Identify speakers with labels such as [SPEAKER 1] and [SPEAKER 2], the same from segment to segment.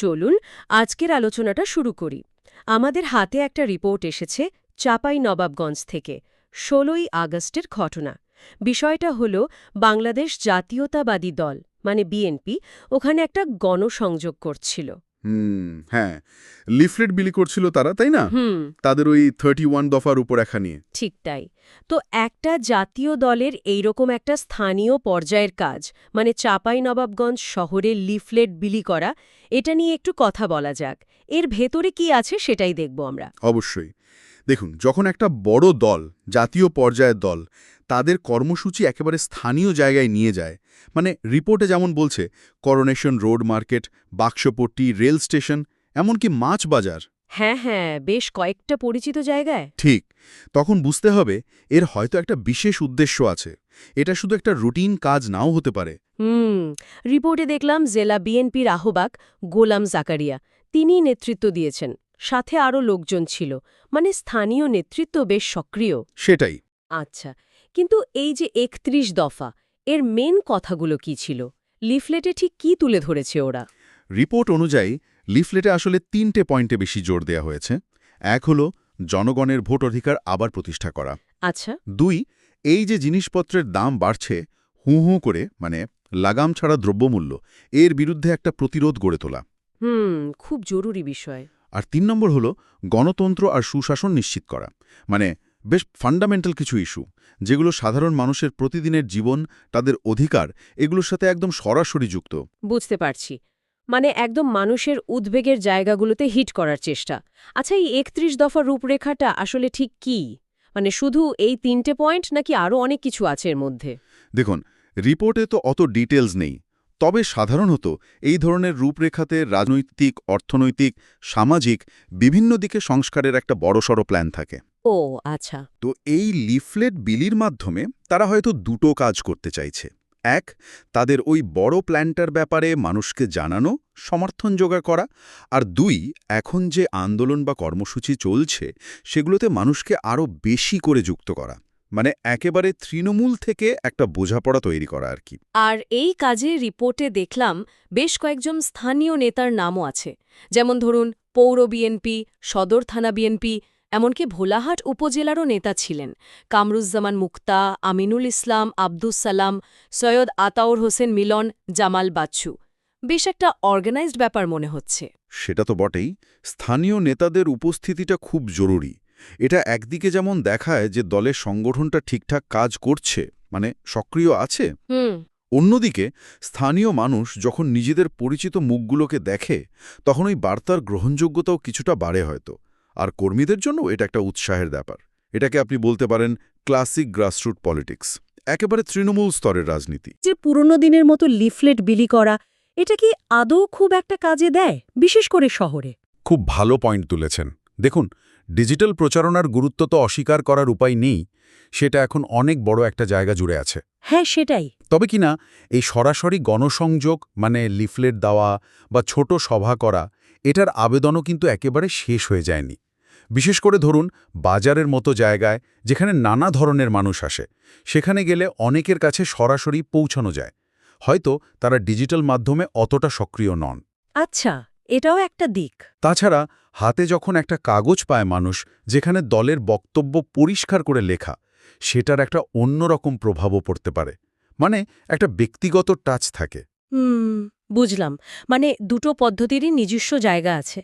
[SPEAKER 1] চলুন আজকের আলোচনাটা শুরু করি। আমাদের হাতে একটা রিপোর্ট এসেছে চাপাই নবাবগঞ্জ থেকে, ষোলোই আগস্টের ঘটনা। বিষয়টা হল বাংলাদেশ জাতীয়তাবাদী দল মানে বিএনপি, ওখানে একটা গণসংযোগ করছিল।
[SPEAKER 2] হুম হ্যাঁ। লিফলেট বিলি করছিল তারা তাই না? তাদের ওই থার্টি দফার উপরেখা নিয়ে।
[SPEAKER 1] ঠিক তাই। তো একটা জাতীয় দলের এইরকম একটা স্থানীয় পর্যায়ের কাজ মানে চাপাই নবাবগঞ্জ শহরে লিফলেট বিলি করা এটা নিয়ে একটু কথা বলা যাক। এর ভেতরে কি আছে সেটাই দেখব আমরা।
[SPEAKER 2] অবশ্যই। দেখুন যখন একটা বড় দল জাতীয় পর্যায়ের দল তাদের কর্মসূচি একেবারে স্থানীয় জায়গায় নিয়ে যায় মানে রিপোর্টে যেমন বলছে Coronation Road market Baxpatti rail station এমনকি মাছ বাজার।
[SPEAKER 1] হ্যাঁ হ্যাঁ বেশ কয়েকটা পরিচিত জায়গায়।
[SPEAKER 2] ঠিক তখন বুঝতে হবে এর হয়তো একটা বিশেষ উদ্দেশ্য আছে এটা শুধু একটা রুটিন কাজ নাও হতে পারে।
[SPEAKER 1] হুম রিপোর্টে দেখলাম জেলা বিএনপির আহ্বাক গোলাম জাকারিয়া তিনি নেতৃত্ব দিয়েছেন। সাথে আরও লোকজন ছিল মানে স্থানীয় নেতৃত্ব বেশ সক্রিয়।
[SPEAKER 2] সেটাই।
[SPEAKER 1] আচ্ছা কিন্তু এই যে একত্রিশ দফা এর মেন কথাগুলো কি ছিল? লিফলেটে ঠিক কি তুলে ধরেছে ওরা?
[SPEAKER 2] রিপোর্ট অনুযায়ী লিফলেটে আসলে তিনটে পয়েন্টে বেশি জোর দেওয়া হয়েছে। এক হলো জনগণের ভোট অধিকার আবার প্রতিষ্ঠা করা।
[SPEAKER 1] আচ্ছা।
[SPEAKER 2] দুই এই যে জিনিসপত্রের দাম বাড়ছে হু হু করে মানে লাগাম ছাড়া দ্রব্যমূল্য এর বিরুদ্ধে একটা প্রতিরোধ গড়ে তোলা।
[SPEAKER 1] হুম খুব জরুরি বিষয়।
[SPEAKER 2] আর তিন নম্বর হলো গণতন্ত্র আর সুশাসন নিশ্চিত করা। মানে বেশ ফান্ডামেন্টাল কিছু ইস্যু যেগুলো সাধারণ মানুষের প্রতিদিনের জীবন তাদের অধিকার এগুলোর সাথে একদম সরাসরি যুক্ত।
[SPEAKER 1] বুঝতে পারছি। মানে একদম মানুষের উদ্বেগের জায়গাগুলোতে হিট করার চেষ্টা। আচ্ছা এই একত্রিশ দফার রূপরেখাটা আসলে ঠিক কি? মানে শুধু এই তিনটে পয়েন্ট নাকি আরও অনেক কিছু আছে এর মধ্যে?
[SPEAKER 2] দেখুন রিপোর্টে তো অত ডিটেলস নেই। তবে সাধারণত এই ধরনের রূপরেখাতে রাজনৈতিক অর্থনৈতিক সামাজিক বিভিন্ন দিকে সংস্কারের একটা বড়সড় প্ল্যান থাকে।
[SPEAKER 1] ও আচ্ছা।
[SPEAKER 2] তো এই লিফলেট বিলির মাধ্যমে তারা হয়তো দুটো কাজ করতে চাইছে। এক তাদের ওই বড় প্ল্যানটার ব্যাপারে মানুষকে জানানো সমর্থন জোগাড় করা। আর দুই এখন যে আন্দোলন বা কর্মসূচি চলছে সেগুলোতে মানুষকে আরও বেশি করে যুক্ত করা। মানে একেবারে তৃণমূল থেকে একটা বোঝাপড়া তৈরি করা আর কি।
[SPEAKER 1] আর এই কাজে রিপোর্টে দেখলাম বেশ কয়েকজন স্থানীয় নেতার নামও আছে। যেমন ধরুন পৌর বিএনপি সদর থানা বিএনপি এমনকি ভোলাহাট উপজেলারও নেতা ছিলেন। কামরুজ্জামান মুক্তা আমিনুল ইসলাম আব্দুস সালাম সৈয়দ আতাউর হোসেন মিলন জামাল বাচ্চু। বেশ একটা অর্গানাইজড ব্যাপার মনে হচ্ছে।
[SPEAKER 2] সেটা তো বটেই। স্থানীয় নেতাদের উপস্থিতিটা খুব জরুরি। এটা একদিকে যেমন দেখায় যে দলের সংগঠনটা ঠিকঠাক কাজ করছে মানে সক্রিয় আছে অন্যদিকে স্থানীয় মানুষ যখন নিজেদের পরিচিত মুখগুলোকে দেখে তখন ওই বার্তার গ্রহণযোগ্যতাও কিছুটা বাড়ে হয়তো। আর কর্মীদের জন্য এটা একটা উৎসাহের ব্যাপার। এটাকে আপনি বলতে পারেন ক্লাসিক গ্রাসরুট পলিটিক্স একেবারে তৃণমূল স্তরের রাজনীতি।
[SPEAKER 1] যে পুরনো দিনের মতো লিফলেট বিলি করা এটা কি আদৌ খুব একটা কাজে দেয় বিশেষ করে শহরে?
[SPEAKER 3] খুব ভালো পয়েন্ট তুলেছেন। দেখুন ডিজিটাল প্রচারণার গুরুত্ব তো অস্বীকার করার উপায় নেই সেটা এখন অনেক বড় একটা জায়গা জুড়ে আছে।
[SPEAKER 1] হ্যাঁ সেটাই।
[SPEAKER 3] তবে কিনা এই সরাসরি গণসংযোগ মানে লিফলেট দেওয়া বা ছোট সভা করা এটার আবেদনও কিন্তু একেবারে শেষ হয়ে যায়নি। বিশেষ করে ধরুন বাজারের মতো জায়গায় যেখানে নানা ধরনের মানুষ আসে সেখানে গেলে অনেকের কাছে সরাসরি পৌঁছানো যায়। হয়তো তারা ডিজিটাল মাধ্যমে অতটা সক্রিয় নন।
[SPEAKER 1] আচ্ছা এটাও একটা দিক।
[SPEAKER 3] তাছাড়া হাতে যখন একটা কাগজ পায় মানুষ যেখানে দলের বক্তব্য পরিষ্কার করে লেখা সেটার একটা অন্যরকম প্রভাবও পড়তে পারে। মানে একটা ব্যক্তিগত টাচ থাকে।
[SPEAKER 1] হুম বুঝলাম। মানে দুটো পদ্ধতিরই নিজস্ব জায়গা আছে।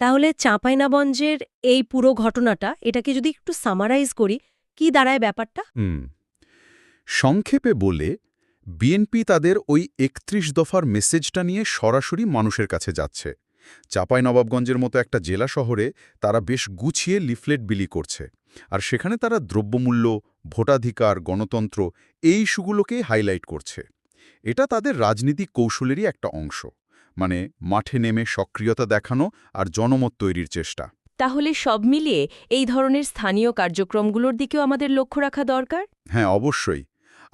[SPEAKER 1] তাহলে চাঁপাইনাবঞ্জের এই পুরো ঘটনাটা এটাকে যদি একটু সামারাইজ করি কি দাঁড়ায় ব্যাপারটা?
[SPEAKER 2] হুম। সংক্ষেপে বলে বিএনপি তাদের ওই একত্রিশ দফার মেসেজটা নিয়ে সরাসরি মানুষের কাছে যাচ্ছে। চাঁপাইনবাবগঞ্জের মতো একটা জেলা শহরে তারা বেশ গুছিয়ে লিফলেট বিলি করছে। আর সেখানে তারা দ্রব্যমূল্য ভোটাধিকার গণতন্ত্র এই ইস্যুগুলোকে হাইলাইট করছে। এটা তাদের রাজনীতিক কৌশলেরই একটা অংশ। মানে মাঠে নেমে সক্রিয়তা দেখানো আর জনমত তৈরির চেষ্টা।
[SPEAKER 1] তাহলে সব মিলিয়ে এই ধরনের স্থানীয় কার্যক্রমগুলোর দিকেও আমাদের লক্ষ্য রাখা দরকার?
[SPEAKER 2] হ্যাঁ অবশ্যই।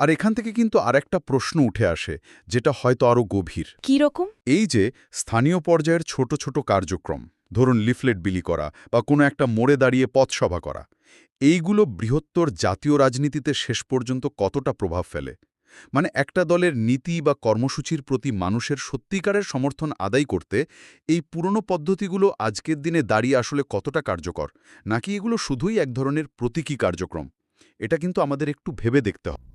[SPEAKER 2] আর এখান থেকে কিন্তু আরেকটা প্রশ্ন উঠে আসে যেটা হয়তো আরও গভীর।
[SPEAKER 1] কি রকম?
[SPEAKER 2] এই যে স্থানীয় পর্যায়ের ছোট ছোট কার্যক্রম ধরুন লিফলেট বিলি করা বা কোনো একটা মোড়ে দাঁড়িয়ে পথসভা করা এইগুলো বৃহত্তর জাতীয় রাজনীতিতে শেষ পর্যন্ত কতটা প্রভাব ফেলে? মানে একটা দলের নীতি বা কর্মসূচির প্রতি মানুষের সত্যিকারের সমর্থন আদায় করতে এই পুরনো পদ্ধতিগুলো আজকের দিনে দাঁড়িয়ে আসলে কতটা কার্যকর? নাকি এগুলো শুধুই এক ধরনের প্রতীকী কার্যক্রম? এটা কিন্তু আমাদের একটু ভেবে দেখতে হবে।